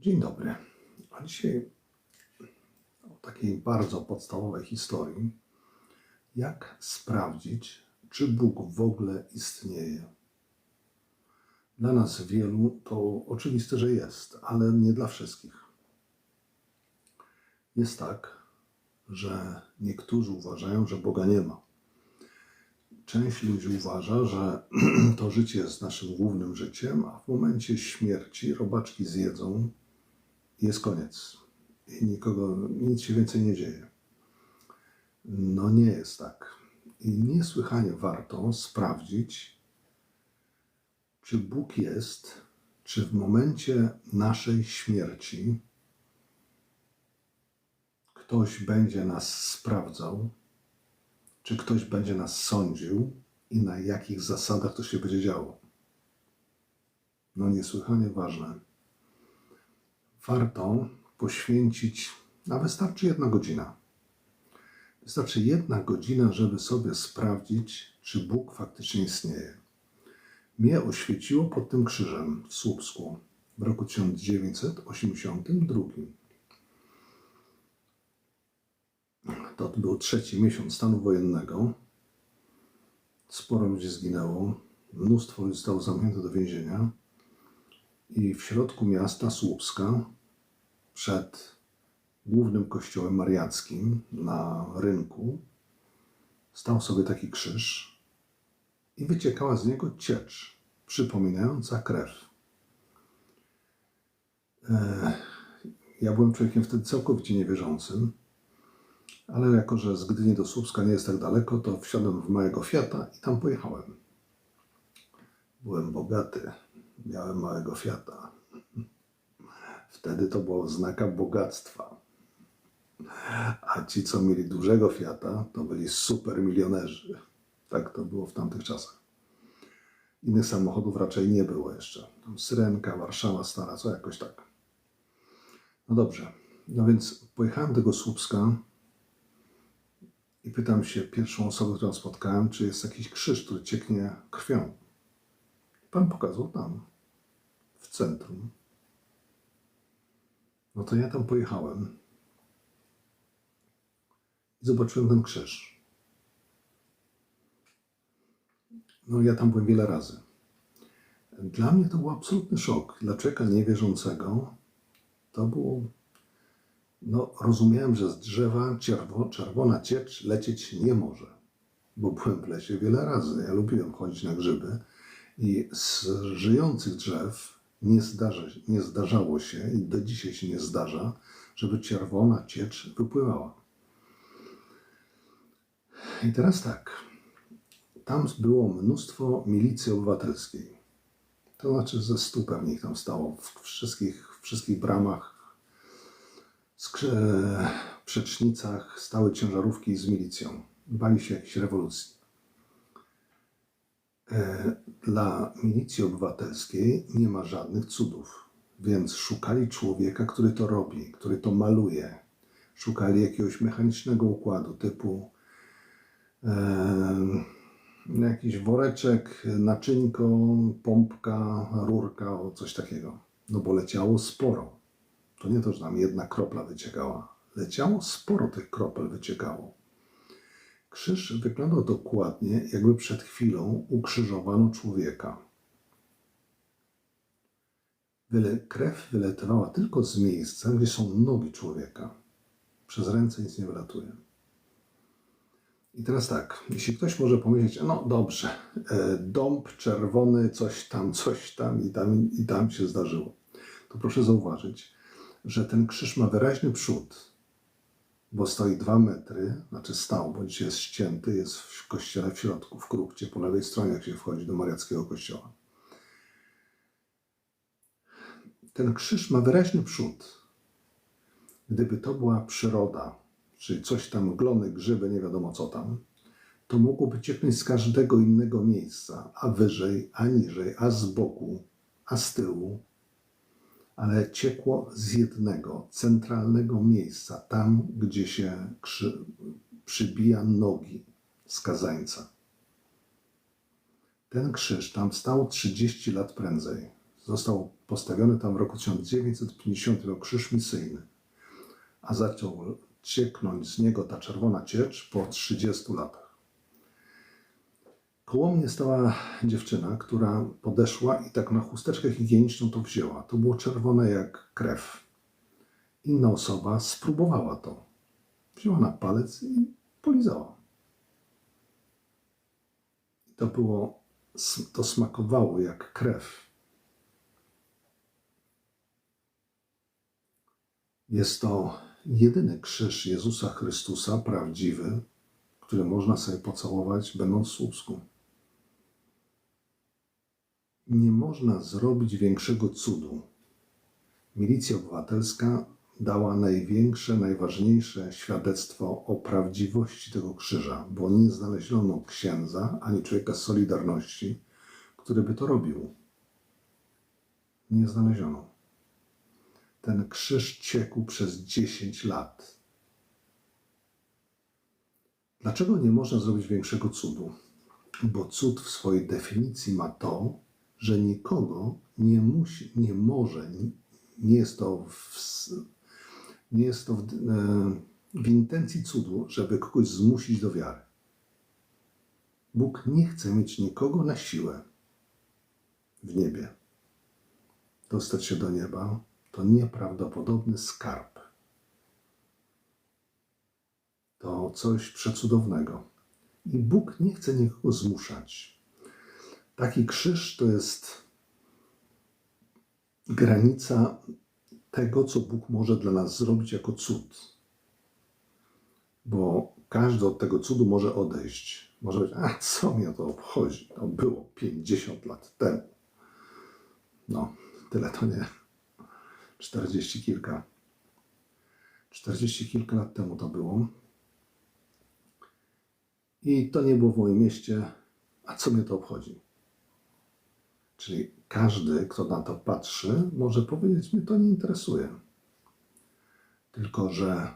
Dzień dobry. A dzisiaj o takiej bardzo podstawowej historii, jak sprawdzić, czy Bóg w ogóle istnieje. Dla nas wielu to oczywiste, że jest, ale nie dla wszystkich. Jest tak, że niektórzy uważają, że Boga nie ma. Część ludzi uważa, że to życie jest naszym głównym życiem, a w momencie śmierci robaczki zjedzą jest koniec. I nikogo, nic się więcej nie dzieje. No nie jest tak. I niesłychanie warto sprawdzić, czy Bóg jest, czy w momencie naszej śmierci ktoś będzie nas sprawdzał, czy ktoś będzie nas sądził i na jakich zasadach to się będzie działo. No niesłychanie ważne. Warto poświęcić, a wystarczy jedna godzina. Wystarczy jedna godzina, żeby sobie sprawdzić, czy Bóg faktycznie istnieje. Mnie oświeciło pod tym krzyżem w Słupsku w roku 1982. To był trzeci miesiąc stanu wojennego. Sporo ludzi zginęło. Mnóstwo ludzi zostało zamknięte do więzienia. I w środku miasta Słupska, przed głównym kościołem mariackim na rynku, stał sobie taki krzyż i wyciekała z niego ciecz przypominająca krew. E, Ja byłem człowiekiem wtedy całkowicie niewierzącym, ale jako, że z Gdyni do Słupska nie jest tak daleko, to wsiadłem w małego Fiata i tam pojechałem. Byłem bogaty, miałem małego Fiata. Wtedy to była oznaka bogactwa. A ci, co mieli dużego Fiata, to byli super milionerzy. Tak to było w tamtych czasach. Innych samochodów raczej nie było jeszcze. Tam Syrenka, Warszawa Stara, co jakoś tak. No dobrze. No więc pojechałem do tego Słupska i pytam się pierwszą osobę, którą spotkałem, czy jest jakiś krzyż, który cieknie krwią. Pan pokazał tam, w centrum. No to ja tam pojechałem i zobaczyłem ten krzyż. No ja tam byłem wiele razy. Dla mnie to był absolutny szok. Dla człowieka niewierzącego to było... No rozumiałem, że z drzewa czerwo, czerwona ciecz lecieć nie może. Bo byłem w lesie wiele razy. Ja lubiłem chodzić na grzyby i z żyjących drzew nie, zdarza, nie zdarzało się i do dzisiaj się nie zdarza, żeby czerwona ciecz wypływała. I teraz tak. Tam było mnóstwo milicji obywatelskiej. To znaczy ze stu pewnie tam stało w wszystkich, wszystkich bramach, przecznicach stały ciężarówki z milicją. Bali się jakiejś rewolucji. Dla milicji obywatelskiej nie ma żadnych cudów, więc szukali człowieka, który to robi, który to maluje. Szukali jakiegoś mechanicznego układu typu e, jakiś woreczek, naczynko, pompka, rurka, coś takiego. No bo leciało sporo. To nie to, że nam jedna kropla wyciekała. Leciało sporo tych kropel wyciekało. Krzyż wyglądał dokładnie, jakby przed chwilą ukrzyżowano człowieka. Wyle, krew wyletowała tylko z miejsca, gdzie są nogi człowieka. Przez ręce nic nie wylatuje. I teraz tak, jeśli ktoś może pomyśleć, no dobrze, e, dąb czerwony, coś tam, coś tam i tam, i tam się zdarzyło, to proszę zauważyć, że ten krzyż ma wyraźny przód, bo stoi dwa metry, znaczy stał, dzisiaj jest ścięty, jest w kościele w środku, w krupcie, po lewej stronie, jak się wchodzi do mariackiego kościoła. Ten krzyż ma wyraźny przód. Gdyby to była przyroda, czyli coś tam, glony, grzyby, nie wiadomo co tam, to mogłoby cieknąć z każdego innego miejsca, a wyżej, a niżej, a z boku, a z tyłu, ale ciekło z jednego, centralnego miejsca, tam, gdzie się krzy, przybija nogi skazańca. Ten krzyż tam stał 30 lat prędzej. Został postawiony tam w roku 1950 jako krzyż misyjny, a zaczął cieknąć z niego ta czerwona ciecz po 30 latach. Koło mnie stała dziewczyna, która podeszła i tak na chusteczkę higieniczną to wzięła. To było czerwone jak krew. Inna osoba spróbowała to. Wzięła na palec i polizała. To było, to smakowało jak krew. Jest to jedyny krzyż Jezusa Chrystusa, prawdziwy, który można sobie pocałować, będąc w Słupsku. Nie można zrobić większego cudu. Milicja obywatelska dała największe, najważniejsze świadectwo o prawdziwości tego krzyża, bo nie znaleziono księdza ani człowieka Solidarności, który by to robił. Nie znaleziono. Ten krzyż ciekł przez 10 lat. Dlaczego nie można zrobić większego cudu? Bo cud w swojej definicji ma to, że nikogo nie musi, nie może, nie jest to w, nie jest to w, e, w intencji cudu, żeby kogoś zmusić do wiary. Bóg nie chce mieć nikogo na siłę w niebie. Dostać się do nieba to nieprawdopodobny skarb. To coś przecudownego. I Bóg nie chce nikogo zmuszać. Taki krzyż to jest granica tego, co Bóg może dla nas zrobić jako cud. Bo każdy od tego cudu może odejść. Może być, a co mnie to obchodzi? To było 50 lat temu. No, tyle to nie. 40 kilka. 40 kilka lat temu to było. I to nie było w moim mieście. A co mnie to obchodzi? Czyli każdy, kto na to patrzy, może powiedzieć: Mnie to nie interesuje. Tylko, że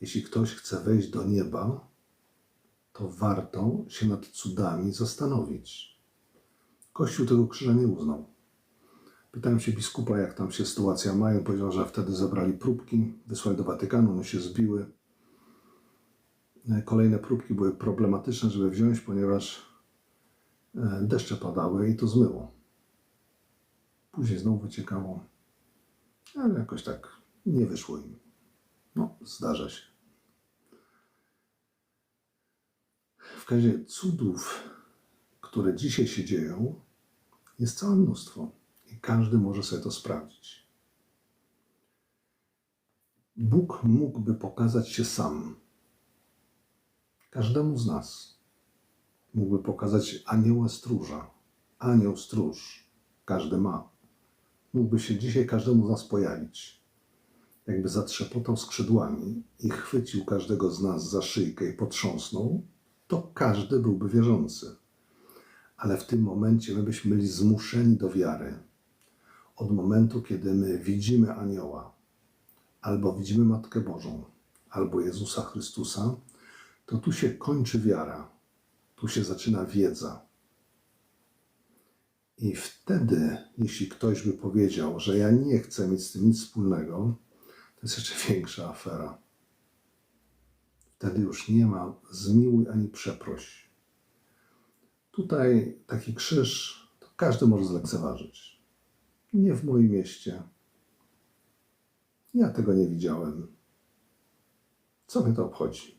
jeśli ktoś chce wejść do nieba, to warto się nad cudami zastanowić. Kościół tego krzyża nie uznał. Pytałem się biskupa, jak tam się sytuacja ma. Powiedział, że wtedy zabrali próbki, wysłali do Watykanu, one się zbiły. Kolejne próbki były problematyczne, żeby wziąć, ponieważ deszcze padały i to zmyło. Później znowu wyciekało, ale jakoś tak nie wyszło im. No, zdarza się. W razie cudów, które dzisiaj się dzieją, jest całe mnóstwo i każdy może sobie to sprawdzić. Bóg mógłby pokazać się sam każdemu z nas mógłby pokazać anioła stróża. Anioł stróż, każdy ma. Mógłby się dzisiaj każdemu z nas pojawić. Jakby zatrzepotał skrzydłami i chwycił każdego z nas za szyjkę i potrząsnął, to każdy byłby wierzący. Ale w tym momencie my byśmy byli zmuszeni do wiary. Od momentu, kiedy my widzimy anioła, albo widzimy Matkę Bożą, albo Jezusa Chrystusa, to tu się kończy wiara tu się zaczyna wiedza. I wtedy, jeśli ktoś by powiedział, że ja nie chcę mieć z tym nic wspólnego, to jest jeszcze większa afera. Wtedy już nie ma zmiłuj ani przeproś. Tutaj taki krzyż to każdy może zlekceważyć. Nie w moim mieście. Ja tego nie widziałem. Co mnie to obchodzi?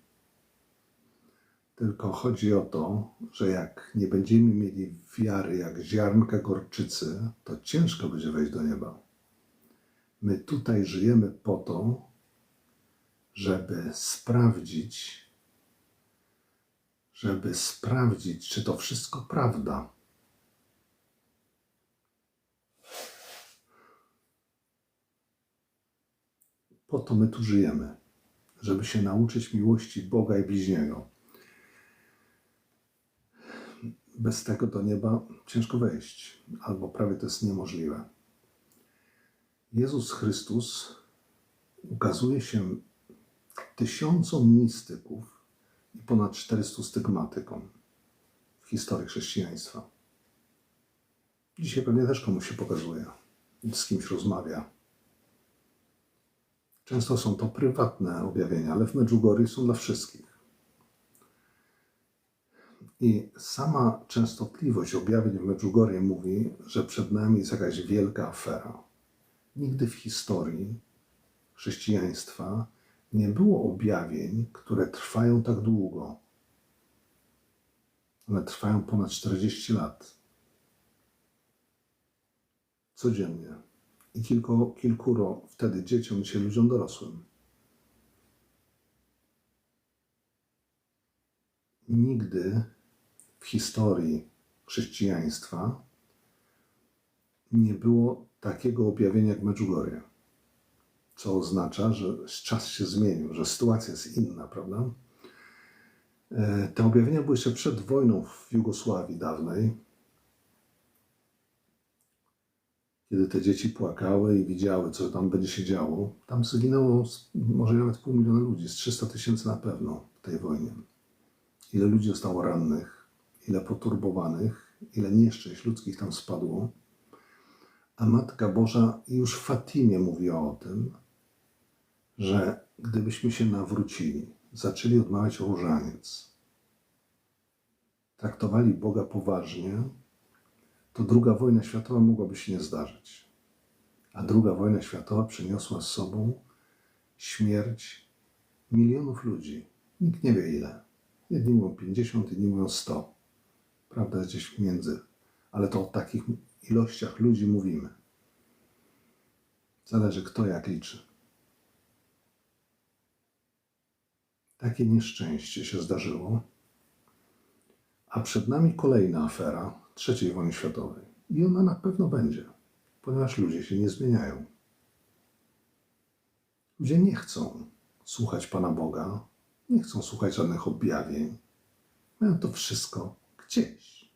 Tylko chodzi o to, że jak nie będziemy mieli wiary jak ziarnka gorczycy, to ciężko będzie wejść do nieba. My tutaj żyjemy po to, żeby sprawdzić, żeby sprawdzić, czy to wszystko prawda. Po to my tu żyjemy, żeby się nauczyć miłości Boga i bliźniego bez tego do nieba ciężko wejść, albo prawie to jest niemożliwe. Jezus Chrystus ukazuje się tysiącom mistyków i ponad 400 stygmatykom w historii chrześcijaństwa. Dzisiaj pewnie też komuś się pokazuje, z kimś rozmawia. Często są to prywatne objawienia, ale w Medjugorje są dla wszystkich. I sama częstotliwość objawień w Medjugorje mówi, że przed nami jest jakaś wielka afera. Nigdy w historii chrześcijaństwa nie było objawień, które trwają tak długo. One trwają ponad 40 lat. Codziennie. I kilku, kilkuro wtedy dzieciom, dzisiaj ludziom dorosłym. Nigdy w historii chrześcijaństwa nie było takiego objawienia jak Medjugorje. Co oznacza, że czas się zmienił, że sytuacja jest inna, prawda? E, Te objawienia były jeszcze przed wojną w Jugosławii dawnej, kiedy te dzieci płakały i widziały, co tam będzie się działo. Tam zginęło może nawet pół miliona ludzi, z 300 tysięcy na pewno w tej wojnie. Ile ludzi zostało rannych, ile poturbowanych, ile nieszczęść ludzkich tam spadło. A Matka Boża już w Fatimie mówiła o tym, że gdybyśmy się nawrócili, zaczęli odmawiać różaniec, traktowali Boga poważnie, to druga wojna światowa mogłaby się nie zdarzyć. A druga wojna światowa przyniosła z sobą śmierć milionów ludzi. Nikt nie wie ile. Jedni mówią 50, inni mówią 100. Prawda gdzieś między. Ale to o takich ilościach ludzi mówimy. Zależy kto jak liczy. Takie nieszczęście się zdarzyło. A przed nami kolejna afera III wojny światowej. I ona na pewno będzie, ponieważ ludzie się nie zmieniają. Ludzie nie chcą słuchać Pana Boga, nie chcą słuchać żadnych objawień. Mają to wszystko gdzieś.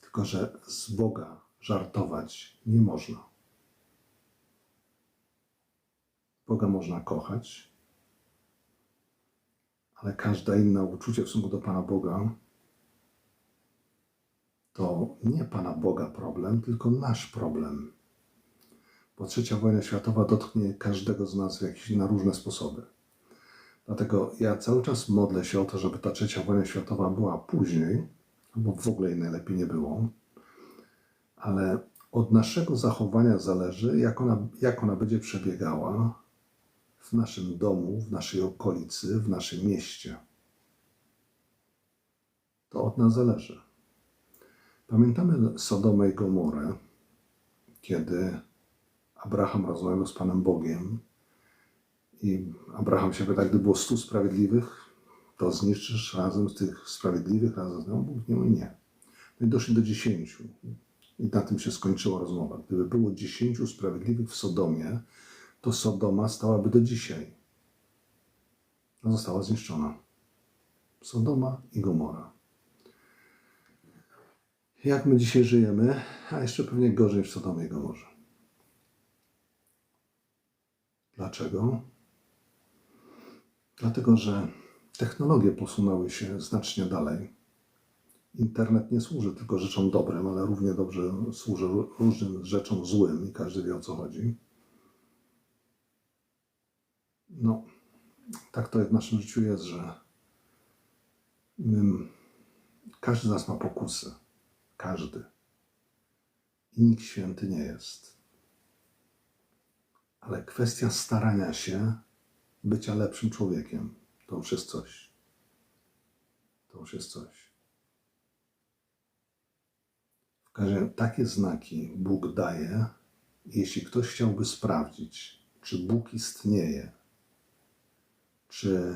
Tylko, że z Boga żartować nie można. Boga można kochać, ale każde inne uczucie w stosunku do Pana Boga to nie Pana Boga problem, tylko nasz problem. Bo trzecia wojna światowa dotknie każdego z nas w jakieś, na różne sposoby. Dlatego ja cały czas modlę się o to, żeby ta trzecia wojna światowa była później, bo w ogóle jej najlepiej nie było. Ale od naszego zachowania zależy, jak ona, jak ona będzie przebiegała w naszym domu, w naszej okolicy, w naszym mieście. To od nas zależy. Pamiętamy Sodomę i Gomorę, kiedy Abraham rozmawiał z Panem Bogiem i Abraham się pyta, gdy było stu sprawiedliwych, to zniszczysz razem z tych sprawiedliwych, razem z nią? Bóg nie nie. No i doszli do dziesięciu. I na tym się skończyła rozmowa. Gdyby było dziesięciu sprawiedliwych w Sodomie, to Sodoma stałaby do dzisiaj. No, została zniszczona. Sodoma i Gomora. Jak my dzisiaj żyjemy, a jeszcze pewnie gorzej w Sodomie i Gomorze. Dlaczego? Dlatego, że technologie posunęły się znacznie dalej. Internet nie służy tylko rzeczom dobrym, ale równie dobrze służy różnym rzeczom złym i każdy wie o co chodzi. No, tak to w naszym życiu jest, że my, każdy z nas ma pokusy. Każdy. I nikt święty nie jest. Ale kwestia starania się bycia lepszym człowiekiem to już jest coś. To już jest coś. W każdym razie takie znaki Bóg daje, jeśli ktoś chciałby sprawdzić, czy Bóg istnieje, czy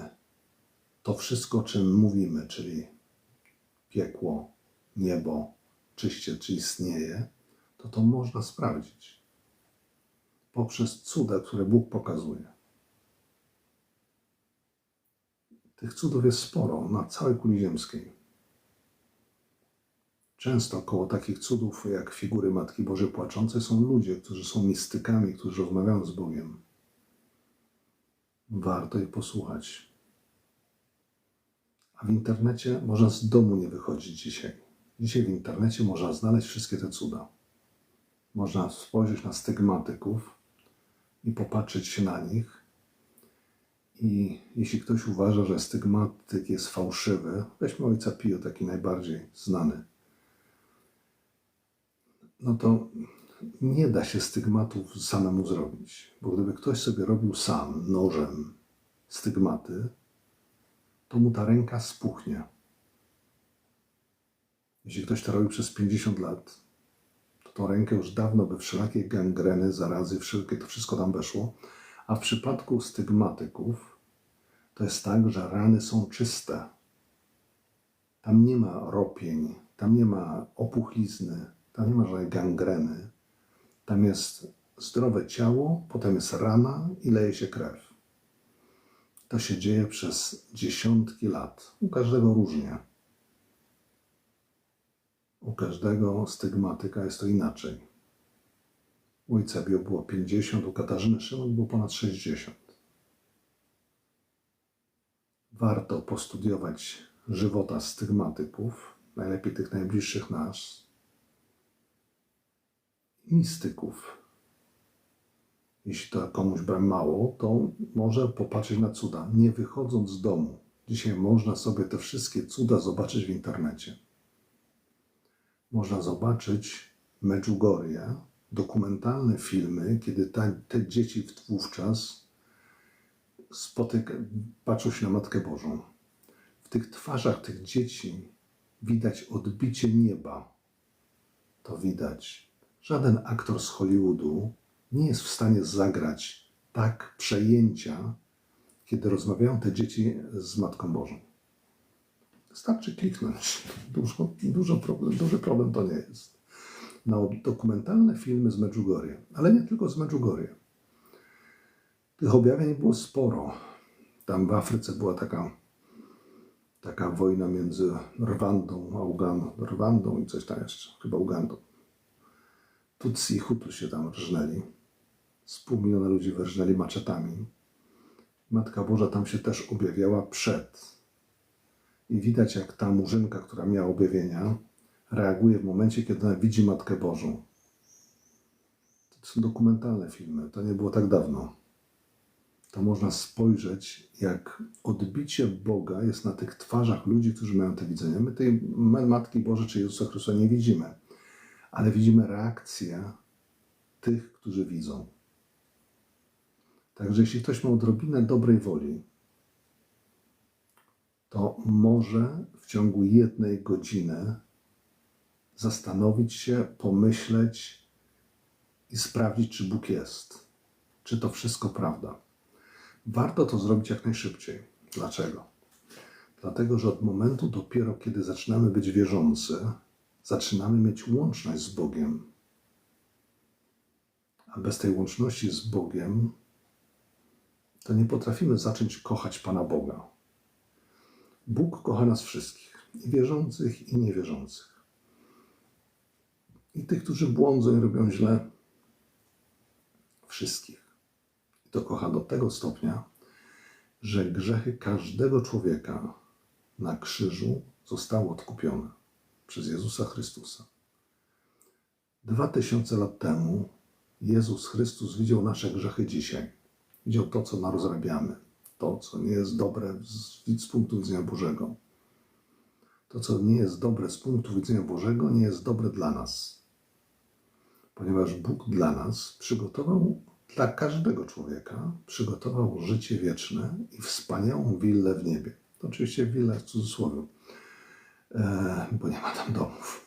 to wszystko, o czym mówimy, czyli piekło, niebo, czyście, czy istnieje, to to można sprawdzić poprzez cuda, które Bóg pokazuje. Tych cudów jest sporo na całej kuli ziemskiej. Często koło takich cudów jak figury Matki Bożej Płaczącej są ludzie, którzy są mistykami, którzy rozmawiają z Bogiem. Warto je posłuchać. A w internecie można z domu nie wychodzić dzisiaj. Dzisiaj w internecie można znaleźć wszystkie te cuda. Można spojrzeć na stygmatyków i popatrzeć się na nich. I jeśli ktoś uważa, że stygmatyk jest fałszywy, weźmy ojca Pio, taki najbardziej znany, no to nie da się stygmatów samemu zrobić. Bo gdyby ktoś sobie robił sam nożem stygmaty, to mu ta ręka spuchnie. Jeśli ktoś to robi przez 50 lat, to tą rękę już dawno by wszelakie gangreny, zarazy, wszelkie to wszystko tam weszło. A w przypadku stygmatyków to jest tak, że rany są czyste. Tam nie ma ropień, tam nie ma opuchlizny, tam nie ma żadnej gangreny. Tam jest zdrowe ciało, potem jest rana i leje się krew. To się dzieje przez dziesiątki lat. U każdego różnie. U każdego stygmatyka jest to inaczej. U ojca Bio było 50, u Katarzyny Szymon było ponad 60. Warto postudiować żywota stygmatyków, najlepiej tych najbliższych nas, mistyków. Jeśli to komuś brak mało, to może popatrzeć na cuda, nie wychodząc z domu. Dzisiaj można sobie te wszystkie cuda zobaczyć w internecie. Można zobaczyć Medjugorje, dokumentalne filmy, kiedy ta, te dzieci wówczas spotyka, patrzą się na Matkę Bożą. W tych twarzach tych dzieci widać odbicie nieba. To widać. Żaden aktor z Hollywoodu nie jest w stanie zagrać tak przejęcia, kiedy rozmawiają te dzieci z Matką Bożą. Wystarczy kliknąć. Dużo, dużo problem, duży problem to nie jest. Na dokumentalne filmy z Medjugorje, ale nie tylko z Medjugorje. Tych objawień było sporo. Tam w Afryce była taka, taka wojna między Rwandą a Ugandą. Rwandą i coś tam jeszcze, chyba Ugandą. Tutsi i Hutu się tam rżnęli. Z pół miliona ludzi wyrżnęli maczetami. Matka Boża tam się też objawiała przed. I widać, jak ta murzynka, która miała objawienia, reaguje w momencie, kiedy widzi Matkę Bożą. To są dokumentalne filmy, to nie było tak dawno. To można spojrzeć, jak odbicie Boga jest na tych twarzach ludzi, którzy mają te widzenia. My tej Matki Bożej czy Jezusa Chrystusa nie widzimy, ale widzimy reakcję tych, którzy widzą. Także jeśli ktoś ma odrobinę dobrej woli, to może w ciągu jednej godziny zastanowić się, pomyśleć i sprawdzić, czy Bóg jest, czy to wszystko prawda. Warto to zrobić jak najszybciej. Dlaczego? Dlatego, że od momentu dopiero, kiedy zaczynamy być wierzący, zaczynamy mieć łączność z Bogiem. A bez tej łączności z Bogiem, to nie potrafimy zacząć kochać Pana Boga. Bóg kocha nas wszystkich, i wierzących, i niewierzących. I tych, którzy błądzą i robią źle, wszystkich. I to kocha do tego stopnia, że grzechy każdego człowieka na krzyżu zostały odkupione przez Jezusa Chrystusa. Dwa tysiące lat temu Jezus Chrystus widział nasze grzechy dzisiaj. Widział to, co narozrabiamy, to, co nie jest dobre z, z punktu widzenia Bożego. To, co nie jest dobre z punktu widzenia Bożego, nie jest dobre dla nas. Ponieważ Bóg dla nas przygotował, dla każdego człowieka, przygotował życie wieczne i wspaniałą willę w niebie. To oczywiście willa w cudzysłowie, e, bo nie ma tam domów.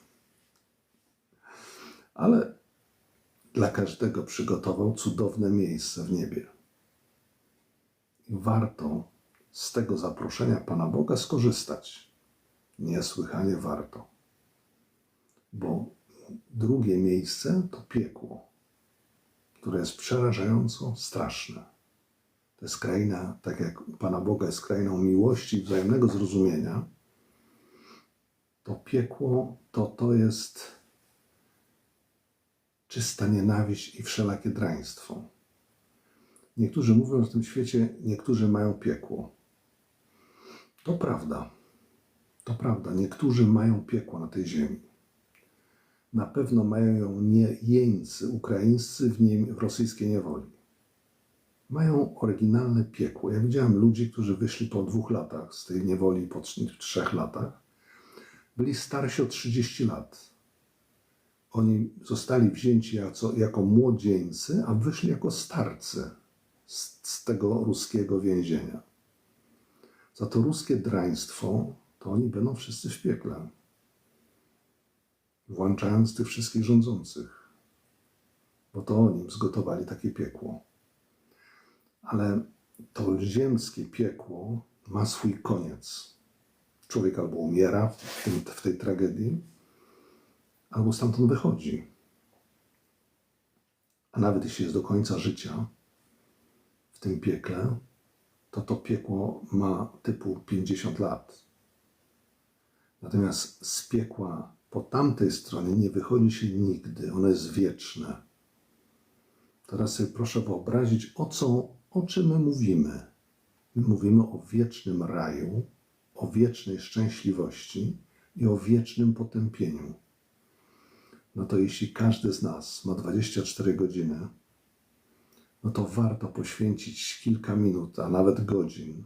Ale dla każdego przygotował cudowne miejsce w niebie warto z tego zaproszenia Pana Boga skorzystać. Niesłychanie warto. Bo drugie miejsce to piekło, które jest przerażająco straszne. To jest kraina, tak jak u Pana Boga jest krainą miłości i wzajemnego zrozumienia, to piekło to, to jest czysta nienawiść i wszelakie draństwo. Niektórzy mówią, w tym świecie niektórzy mają piekło. To prawda. To prawda, niektórzy mają piekło na tej ziemi. Na pewno mają ją nie jeńcy ukraińscy w, nie, w rosyjskiej niewoli. Mają oryginalne piekło. Ja widziałem ludzi, którzy wyszli po dwóch latach z tej niewoli, po trz- trzech latach. Byli starsi o 30 lat. Oni zostali wzięci jako, jako młodzieńcy, a wyszli jako starcy z, z tego ruskiego więzienia. Za to ruskie draństwo, to oni będą wszyscy w piekle. Włączając tych wszystkich rządzących. Bo to oni zgotowali takie piekło. Ale to ziemskie piekło ma swój koniec. Człowiek albo umiera w, tym, w tej tragedii, albo stamtąd wychodzi. A nawet jeśli jest do końca życia w tym piekle, to to piekło ma typu 50 lat. Natomiast z piekła po tamtej stronie nie wychodzi się nigdy, ono jest wieczne. Teraz sobie proszę wyobrazić, o, co, o czym my mówimy. My mówimy o wiecznym raju, o wiecznej szczęśliwości i o wiecznym potępieniu. No to jeśli każdy z nas ma 24 godziny, no to warto poświęcić kilka minut, a nawet godzin,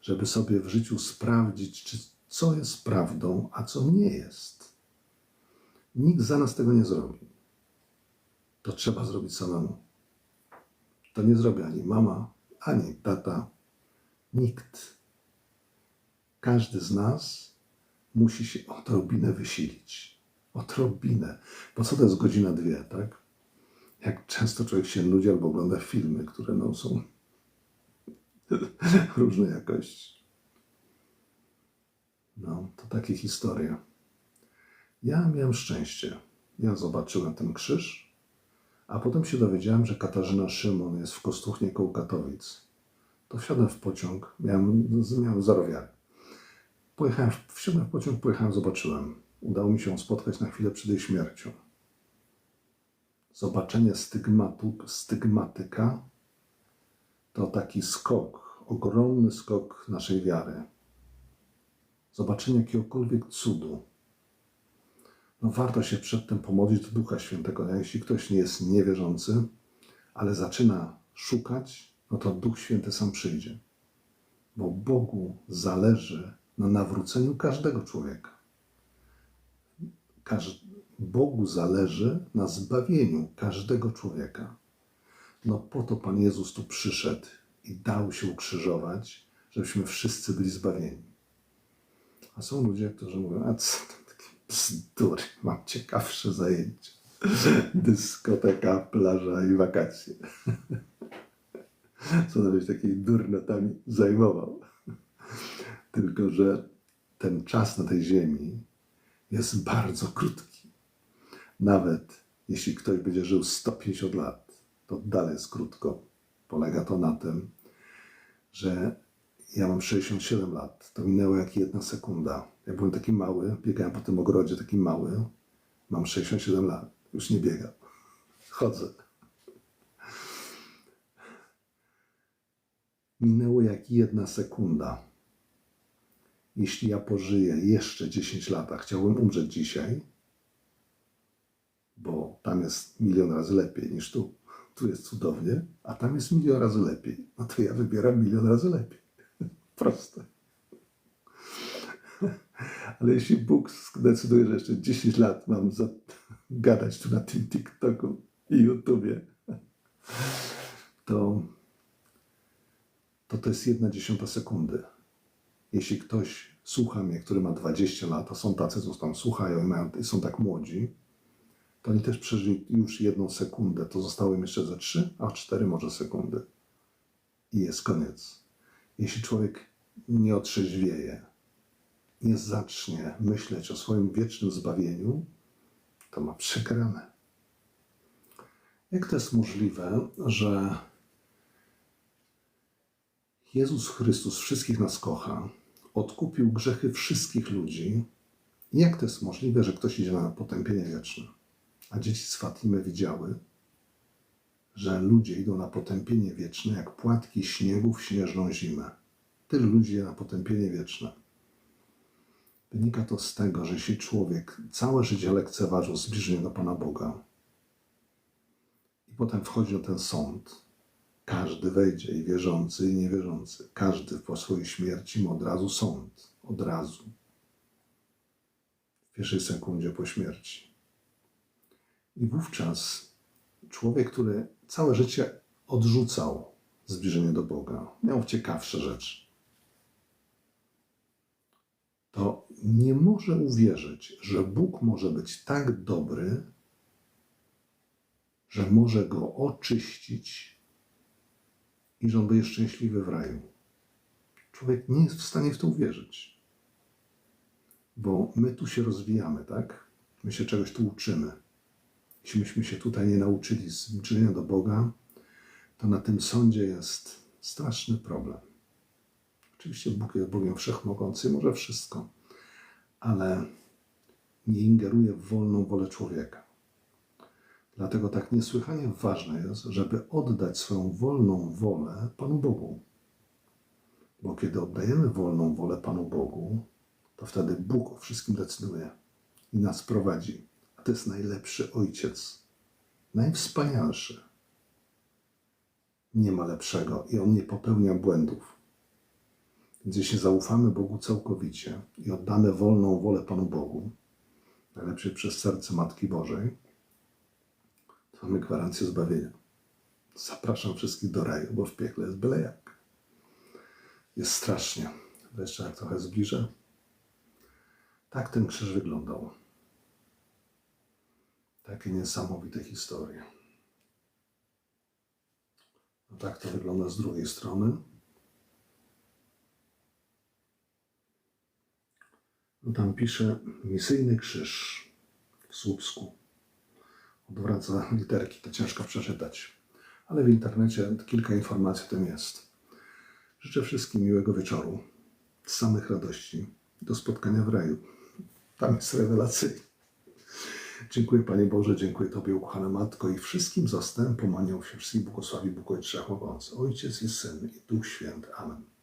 żeby sobie w życiu sprawdzić, czy co jest prawdą, a co nie jest. Nikt za nas tego nie zrobi. To trzeba zrobić samemu. To nie zrobi ani mama, ani tata, nikt. Każdy z nas musi się odrobinę wysilić. Odrobinę. Bo co to jest godzina dwie, tak? Jak często człowiek się nudzi albo ogląda filmy, które no, są różnej jakości. No, to takie historie. Ja miałem szczęście. Ja zobaczyłem ten krzyż, a potem się dowiedziałem, że Katarzyna Szymon jest w Kostuchnie koło Katowic. To wsiadłem w pociąg, miałem, miałem zero wiary. Pojechałem, wsiadłem w pociąg, pojechałem, zobaczyłem. Udało mi się spotkać na chwilę przed jej śmiercią. Zobaczenie stygmatu, stygmatyka to taki skok, ogromny skok naszej wiary. Zobaczenie jakiegokolwiek cudu. No warto się przedtem pomodlić do Ducha Świętego. No, jeśli ktoś nie jest niewierzący, ale zaczyna szukać, no to Duch Święty sam przyjdzie. Bo Bogu zależy na nawróceniu każdego człowieka. Każ- Bogu zależy na zbawieniu każdego człowieka. No po to Pan Jezus tu przyszedł i dał się ukrzyżować, żebyśmy wszyscy byli zbawieni. A są ludzie, którzy mówią, a co bzdury, mam ciekawsze zajęcia. Dyskoteka, plaża i wakacje. Co to byś takiej durnotami zajmował. Tylko, że ten czas na tej ziemi jest bardzo krótki. Nawet jeśli ktoś będzie żył 150 lat, to dalej jest krótko. Polega to na tym, że ja mam 67 lat. To minęło jak jedna sekunda. Ja byłem taki mały, biegałem po tym ogrodzie taki mały. Mam 67 lat. Już nie biegam. Chodzę. Minęło jak jedna sekunda. Jeśli ja pożyję jeszcze 10 lat, a chciałbym umrzeć dzisiaj, bo tam jest milion razy lepiej niż tu. Tu jest cudownie, a tam jest milion razy lepiej. No to ja wybieram milion razy lepiej. Proste. Ale jeśli Bóg zdecyduje, że jeszcze 10 lat mam gadać tu na tym TikToku i YouTubie, to, to to jest jedna dziesiąta sekundy. Jeśli ktoś słucha mnie, który ma 20 lat, a są tacy, co tam słuchają i mają, i są tak młodzi, to oni też przeżyli już jedną sekundę. To zostało im jeszcze ze trzy, a cztery może sekundy. I jest koniec. Jeśli człowiek nie otrzeźwieje, nie zacznie myśleć o swoim wiecznym zbawieniu, to ma przegrane. Jak to jest możliwe, że Jezus Chrystus wszystkich nas kocha, odkupił grzechy wszystkich ludzi? Jak to jest możliwe, że ktoś idzie na potępienie wieczne? A dzieci z Fatimy widziały, że ludzie idą na potępienie wieczne jak płatki śniegu w śnieżną zimę. Tylu ludzi na potępienie wieczne. Wynika to z tego, że jeśli człowiek całe życie lekceważył zbliżenie do Pana Boga i potem wchodzi na ten sąd, każdy wejdzie, i wierzący, i niewierzący, każdy po swojej śmierci ma od razu sąd, od razu. W pierwszej sekundzie po śmierci. I wówczas człowiek, który całe życie odrzucał zbliżenie do Boga, miał ciekawsze rzeczy, to nie może uwierzyć, że Bóg może być tak dobry, że może go oczyścić i że on będzie szczęśliwy w raju. Człowiek nie jest w stanie w to uwierzyć. Bo my tu się rozwijamy, tak? My się czegoś tu uczymy. Jeśli myśmy się tutaj nie nauczyli zbliżenia do Boga, to na tym sądzie jest straszny problem. Oczywiście Bóg jest Bogiem wszechmogący, może wszystko, ale nie ingeruje w wolną wolę człowieka. Dlatego tak niesłychanie ważne jest, żeby oddać swoją wolną wolę Panu Bogu. Bo kiedy oddajemy wolną wolę Panu Bogu, to wtedy Bóg o wszystkim decyduje i nas prowadzi. To jest najlepszy ojciec, najwspanialszy. Nie ma lepszego i on nie popełnia błędów. Więc jeśli zaufamy Bogu całkowicie i oddamy wolną wolę Panu Bogu, najlepiej przez serce Matki Bożej, to mamy gwarancję zbawienia. Zapraszam wszystkich do raju, bo w piekle jest byle jak. Jest strasznie. Wreszcie jak trochę zbliżę. Tak ten krzyż wyglądał. Takie niesamowite historie. No tak to wygląda z drugiej strony. No tam pisze misyjny krzyż w Słupsku. Odwraca literki, to ciężko przeczytać. Ale w internecie kilka informacji o tym jest. Życzę wszystkim miłego wieczoru, samych radości, do spotkania w raju. Tam jest rewelacyjnie. Dziękuję Panie Boże, dziękuję Tobie, ukochana Matko i wszystkim zastępom anioł się, wszystkich błogosławi Bóg Ojciec Wszechmogący, Ojciec i Syn i Duch Święty. Amen.